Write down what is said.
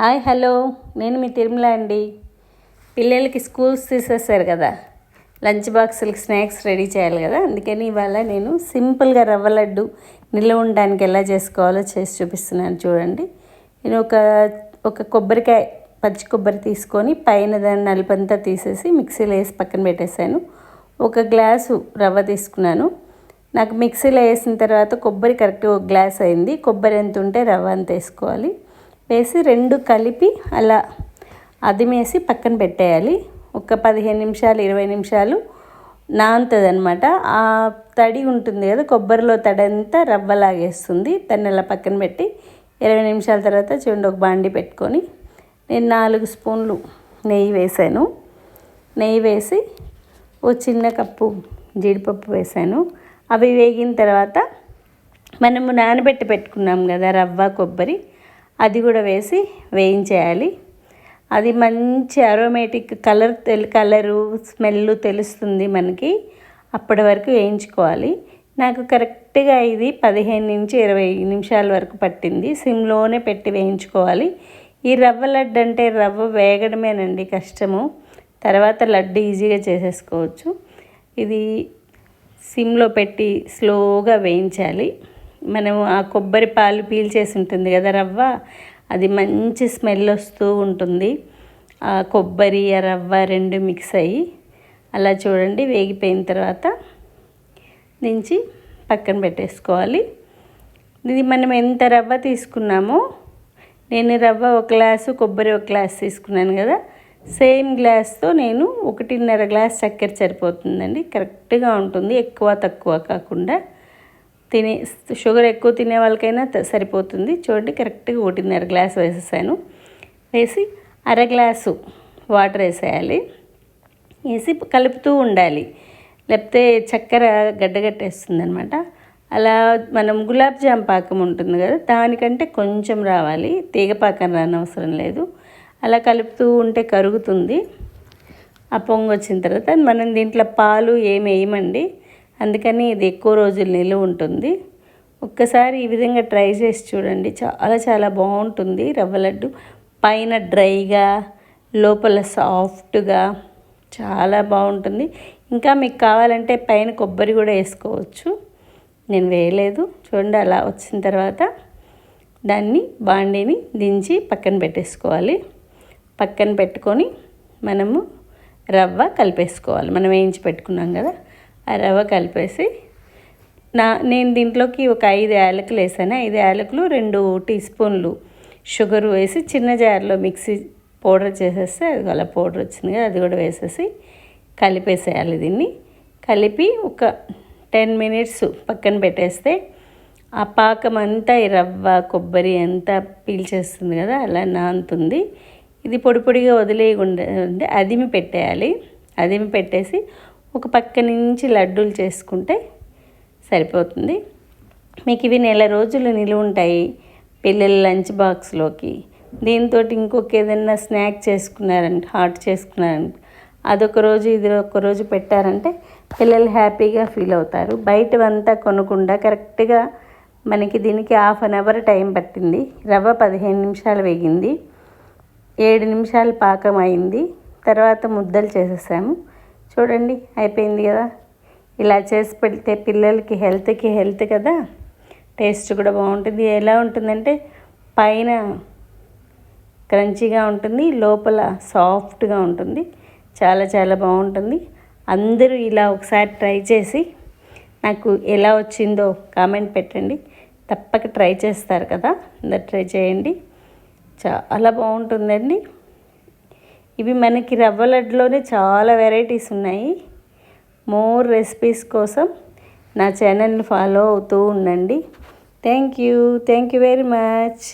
Hi hello. నేను మీ తిరుమల అండి. పిల్లలకి స్కూల్స్ తీసేస్తారు కదా. లంచ్ బాక్సులకి స్నాక్స్ రెడీ చేయాలి కదా. అందుకని ఇవాళ నేను సింపుల్గా రవ్వ లడ్డు నిల్వ ఉండడానికి ఎలా చేసుకోవాలో చేసి చూపిస్తున్నాను చూడండి. నేను ఒక ఒక కొబ్బరికాయ పచ్చి కొబ్బరి తీసుకొని పైన దాన్ని నలుపంతా తీసేసి మిక్సీలో వేసి పక్కన పెట్టేశాను. ఒక గ్లాసు రవ్వ తీసుకున్నాను. నాకు మిక్సీలో వేసిన తర్వాత కొబ్బరి కరెక్ట్ ఒక గ్లాస్ అయింది. కొబ్బరి ఎంత ఉంటే రవ్వ అంత వేసుకోవాలి. వేసి రెండు కలిపి అలా అదిమేసి పక్కన పెట్టేయాలి. ఒక పదిహేను నిమిషాలు ఇరవై నిమిషాలు నానుతుంది అనమాట ఆ తడి ఉంటుంది కదా కొబ్బరిలో తడి అంతా రవ్వలాగేస్తుంది దాన్ని అలా పక్కన పెట్టి ఇరవై నిమిషాల తర్వాత చూడండి ఒక బాండి పెట్టుకొని నేను నాలుగు స్పూన్లు నెయ్యి వేసాను. నెయ్యి వేసి ఓ చిన్న కప్పు జీడిపప్పు వేసాను. అవి వేగిన తర్వాత మనము నానబెట్టి పెట్టుకున్నాం కదా రవ్వ కొబ్బరి అది కూడా వేసి వేయించేయాలి. అది మంచి అరోమేటిక్ కలర్ తెల్ కలరు స్మెల్ తెలుస్తుంది మనకి. అప్పటి వరకు వేయించుకోవాలి. నాకు కరెక్ట్గా ఇది పదిహేను నుంచి ఇరవై నిమిషాల వరకు పట్టింది. సిమ్లోనే పెట్టి వేయించుకోవాలి. ఈ రవ్వ లడ్డు అంటే రవ్వ వేగడమేనండి కష్టము. తర్వాత లడ్డు ఈజీగా చేసేసుకోవచ్చు. ఇది సిమ్లో పెట్టి స్లోగా వేయించాలి. మనము ఆ కొబ్బరి పాలు పీల్చేసి ఉంటుంది కదా రవ్వ అది మంచి స్మెల్ వస్తూ ఉంటుంది. ఆ కొబ్బరి ఆ రవ్వ రెండు మిక్స్ అయ్యి అలా చూడండి వేగిపోయిన తర్వాత దించి పక్కన పెట్టేసుకోవాలి. ఇది మనం ఎంత రవ్వ తీసుకున్నామో నేను రవ్వ ఒక గ్లాసు కొబ్బరి ఒక గ్లాస్ తీసుకున్నాను కదా సేమ్ గ్లాస్తో నేను ఒకటిన్నర గ్లాస్ చక్కెర సరిపోతుందండి. కరెక్ట్గా ఉంటుంది ఎక్కువ తక్కువ కాకుండా. తినే షుగర్ ఎక్కువ తినే వాళ్ళకైనా సరిపోతుంది. చూడండి కరెక్ట్గా ఒకటిన్నర గ్లాస్ వేసేసాను. వేసి అర గ్లాసు వాటర్ వేసేయాలి. వేసి కలుపుతూ ఉండాలి. లేకపోతే చక్కెర గడ్డగట్టేస్తుంది అనమాట అలా మనం గులాబ్ జామ్ పాకం ఉంటుంది కదా దానికంటే కొంచెం రావాలి. తీగ పాకం రానవసరం లేదు. అలా కలుపుతూ ఉంటే కరుగుతుంది. ఆ పొంగు వచ్చిన తర్వాత మనం దీంట్లో పాలు ఏమి వేయమండి. అందుకని ఇది ఎక్కువ రోజులు నిలువ ఉంటుంది. ఒక్కసారి ఈ విధంగా ట్రై చేసి చూడండి. చాలా చాలా బాగుంటుంది. రవ్వ లడ్డు పైన డ్రైగా లోపల సాఫ్ట్గా చాలా బాగుంటుంది. ఇంకా మీకు కావాలంటే పైన కొబ్బరి కూడా వేసుకోవచ్చు. నేను వేయలేదు. చూడండి అలా వచ్చిన తర్వాత దాన్ని బాండీని దించి పక్కన పెట్టేసుకోవాలి. పక్కన పెట్టుకొని మనము రవ్వ కలిపేసుకోవాలి. మనం వేయించి పెట్టుకున్నాం కదా. ఆ రవ్వ కలిపేసి నా నేను దీంట్లోకి ఒక ఐదు యాలకులు వేసాను. ఐదు యాలకులు రెండు టీ స్పూన్లు షుగర్ వేసి చిన్న జార్లో మిక్సీ పౌడర్ చేసేస్తే అది అలా పౌడర్ వచ్చింది కదా అది కూడా వేసేసి కలిపేసేయాలి దీన్ని. కలిపి ఒక టెన్ మినిట్స్ పక్కన పెట్టేస్తే ఆ పాకం అంతా ఈ రవ్వ కొబ్బరి అంతా పీల్చేస్తుంది కదా అలా నానుతుంది. ఇది పొడి పొడిగా వదిలేయకుండా అదిమి పెట్టేయాలి. అదిమి పెట్టేసి ఒక పక్క నుంచి లడ్డూలు చేసుకుంటే సరిపోతుంది. మీకు ఇవి నెల రోజులు నిలువ ఉంటాయి పిల్లల లంచ్ బాక్స్లోకి. దీంతో ఇంకొక ఏదైనా స్నాక్ చేసుకున్నారంటే హాట్ చేసుకున్నారంటే అదొక రోజు ఇది ఒక రోజు పెట్టారంటే పిల్లలు హ్యాపీగా ఫీల్ అవుతారు. బయటవంతా కొనకుండా కరెక్ట్గా మనకి దీనికి హాఫ్ అన్ అవర్ టైం పట్టింది. రవ్వ పదిహేను నిమిషాలు వేగింది. ఏడు నిమిషాలు పాకం అయింది. తర్వాత ముద్దలు చేసేసాము. చూడండి అయిపోయింది కదా. ఇలా చేసి పెడితే పిల్లలకి హెల్త్కి హెల్త్ కదా. టేస్ట్ కూడా బాగుంటుంది. ఎలా ఉంటుందంటే పైన క్రంచీగా ఉంటుంది లోపల సాఫ్ట్గా ఉంటుంది. చాలా చాలా బాగుంటుంది. అందరూ ఇలా ఒకసారి ట్రై చేసి నాకు ఎలా వచ్చిందో కామెంట్ పెట్టండి. తప్పక ట్రై చేస్తారు కదా. అందరు ట్రై చేయండి. చాలా బాగుంటుందండి. ఇవి మనకి రవ్వ లడ్డులోనే చాలా వెరైటీస్ ఉన్నాయి. మోర్ రెసిపీస్ కోసం నా ఛానల్ని ఫాలో అవుతూ ఉండండి. Thank you. Thank you very much.